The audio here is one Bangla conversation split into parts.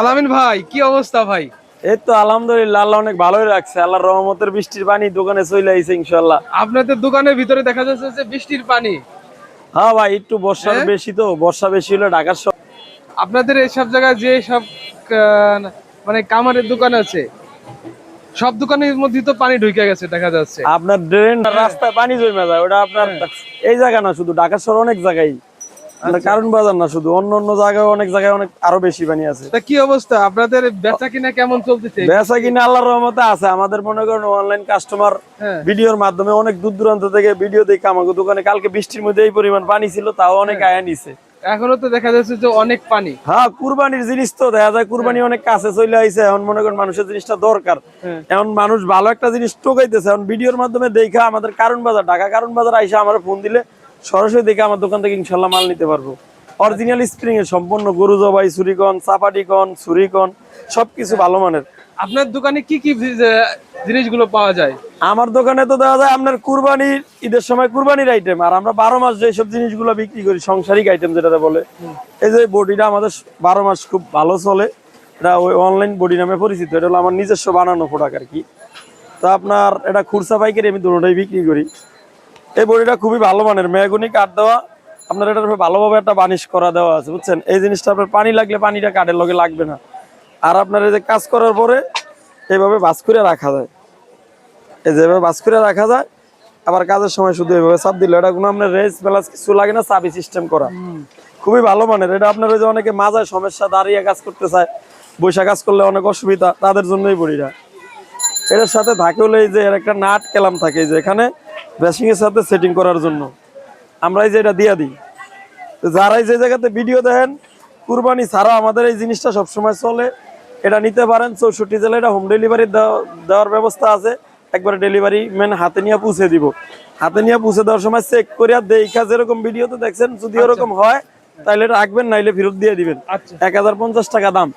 আলামিন ভাই কি অবস্থা ভাই? এই তো আলহামদুলিল্লাহ আল্লাহ অনেক ভালোই রাখছে। আল্লাহর রহমতের বৃষ্টির পানি দোকানে চলে আইছে ইনশাল্লাহ আপনাদের দোকানের ভিতরে দেখা যাচ্ছে যে বৃষ্টির পানি। হ্যাঁ ভাই একটু বর্ষার হ্যাঁ? বেশি তো বর্ষা বেশি হলে ঢাকার সব আপনাদের এইসব জায়গায় যে সব মানে কামারের দোকান আছে সব দোকানের মধ্যে তো পানি ঢুকে গেছে দেখা যাচ্ছে। আপনার ড্রেন রাস্তায় পানি জমে যায় ওটা আপনার এই জায়গা না শুধু ঢাকার শহর অনেক জায়গায়। কারণ বাজার না শুধু অন্য অন্য জায়গায় অনেক জায়গায় অনেক আরও বেশি পানি আছে। তা কি অবস্থা? আপনাদের বেচা কিনা কেমন চলতেছে? বেচা কিনা আল্লাহর রহমতে আছে আমাদের মনে করেন অনলাইন কাস্টমার হ্যাঁ। ভিডিওর মাধ্যমে অনেক দূর দূরান্ত থেকে ভিডিও দেখে আমাকে দোকানে কালকে বৃষ্টির মধ্যে এই পরিমাণ পানি ছিল তাও অনেক হ্যাঁ। আয়া নিছে। এখনও তো দেখা যাচ্ছে যে অনেক পানি। হ্যাঁ কুরবানির জিনিস তো দেখা যায় কুরবানি অনেক কাছে চলে আইছে এখন মনে করেন মানুষের জিনিসটা দরকার। হ্যাঁ। এখন মানুষ ভালো একটা জিনিস টোকাইতেছে এখন ভিডিওর মাধ্যমে দেখা আমাদের কারণ বাজার ঢাকা কারণ বাজার আইসা আমার ফোন দিলে সরাসরি দেখে আমার দোকান থেকে ইনশাল্লাহ মাল নিতে পারব। অরিজিনাল স্প্রিং এর সম্পূর্ণ গরু জবাই ছুরিকন চাপাটিকন ছুরিকন সবকিছু ভালো মানের। আপনার দোকানে কি কি জিনিসগুলো পাওয়া যায়? আমার দোকানে তো দেখা যায় আপনার কুরবানির, ঈদের সময় কুরবানির আইটেম আর আমরা বারো মাস যেসব জিনিসগুলো বিক্রি করি, সংসারিক আইটেম যেটা বলে। এই যে বডিটা আমাদের বারো মাস খুব ভালো চলে। এটা ওই অনলাইন বডি নামে পরিচিত। এটা হলো আমার নিজস্ব বানানো প্রোডাক্ট আর কি। তো আপনার এটা খুরসা পাইকারি আমি দুটোটাই বিক্রি করি। এই বডিটা খুবই ভালো মানের মেগুনি কাঠ দেওয়া। আপনার এটার ভালোভাবে একটা বানিশ করা দেওয়া আছে, বুঝছেন? এই জিনিসটা আপনার পানি লাগলে পানিটা কাঠের লগে লাগবে না। আর আপনার এই যে কাজ করার পরে এইভাবে বাস করে রাখা যায়। এই যে এভাবে বাস করে রাখা যায়, আবার কাজের সময় শুধু এভাবে চাপ দিলে এটা কোনো আপনার রেস প্লাস কিছু লাগে না চাবি সিস্টেম করা। খুবই ভালো মানের। এটা আপনার ওই যে অনেকে মাজায় সমস্যা, দাঁড়িয়ে কাজ করতে চায় বৈশা কাজ করলে অনেক অসুবিধা, তাদের জন্যই বড়িটা এটার সাথে থাকে হলো যে এর একটা নাট কেলাম থাকে যে এখানে এর সাথে সেটিং করার জন্য। আমরা এই যে এটা দিয়ে দিই। যারাই যে জায়গাতে ভিডিও দেখেন, কুরবানি ছাড়া আমাদের এই জিনিসটা সবসময় চলে। এটা নিতে পারেন, চৌষট্টি জেলায় এটা হোম ডেলিভারি দেওয়ার ব্যবস্থা আছে। একবারে ডেলিভারি ম্যান হাতে নিয়ে পুষে দিব। হাতে নিয়ে পুষে দেওয়ার সময় চেক করিয়া দেখা যেরকম ভিডিওতে দেখছেন যদি ওরকম হয় তাহলে রাখবেন নাইলে ফেরত দিয়ে দিবেন। আচ্ছা। এক টাকা দাম।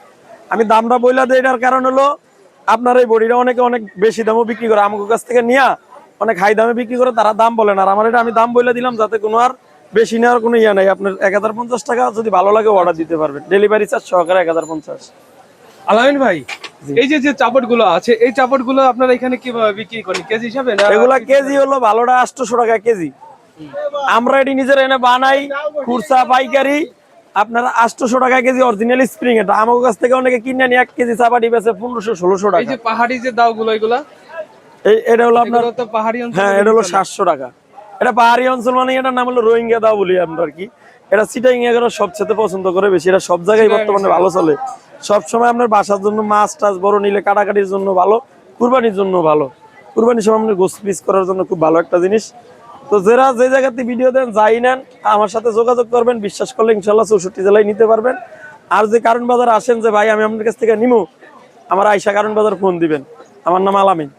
আমি দামটা বইলা দিই এটার কারণ হলো আপনার এই বডিটা অনেকে অনেক বেশি দামও বিক্রি করে। আমার কাছ থেকে নিয়ে অনেক হাই দামে বিক্রি করে তারা দাম বলেন আর আমার এটা আমি দাম বইলা দিলাম যাতে কোনো আর বেশি নেওয়ার কোনো ইয়া নাই। আপনার এক হাজার পঞ্চাশ টাকা যদি ভালো লাগে অর্ডার দিতে পারবেন। ডেলিভারি চার্জ সহকারে এক হাজার পঞ্চাশ। আলামিন ভাই এই যে যে চাপটগুলো আছে এই চাপটগুলো আপনারা এখানে কীভাবে বিক্রি করেন? কেজি হিসাবে না এগুলা কেজি হলো ভালোটা আটশোশো টাকা কেজি। আমরা এটি নিজের এনে বানাই খুরসা পাইকারি। আপনার আটশোশো টাকা কেজি অরিজিনাল স্প্রিং এটা আমার কাছ থেকে অনেকে কিনে নিয়ে এক কেজি চাপাটি বেছে পনেরোশো ষোলোশো এই যে পাহাড়ি যে দাও গুলো এগুলা? এই এটা হলো আপনার তো পাহাড়ি অঞ্চলে হ্যাঁ এটা হলো। সাতশো টাকা। এটা পাহাড়ি অঞ্চল মানে এটার নাম হলো রোহিঙ্গা দাও বলি আমরা আর কি। এটা সিটাইং এগারো সবচেয়ে পছন্দ করে বেশি। এটা সব জায়গায় বর্তমানে ভালো চলে। সব সময় আপনার বাসার জন্য মাছ টাছ বড় নিলে কাটাকাটির জন্য ভালো, কুরবানির জন্য ভালো। কুরবানির সময় আপনার গোস পিস করার জন্য খুব ভালো একটা জিনিস। তো যারা যে জায়গাতে ভিডিও দেন, যাই নেন, আমার সাথে যোগাযোগ করবেন, বিশ্বাস করলে ইনশাল্লাহ চৌষট্টি জেলায় নিতে পারবেন। আর যে কারণ বাজার আসেন যে, ভাই, আমি আপনার কাছ থেকে নিমু। আমার আইসা কারণ বাজার ফোন দিবেন। আমার নাম আলামিন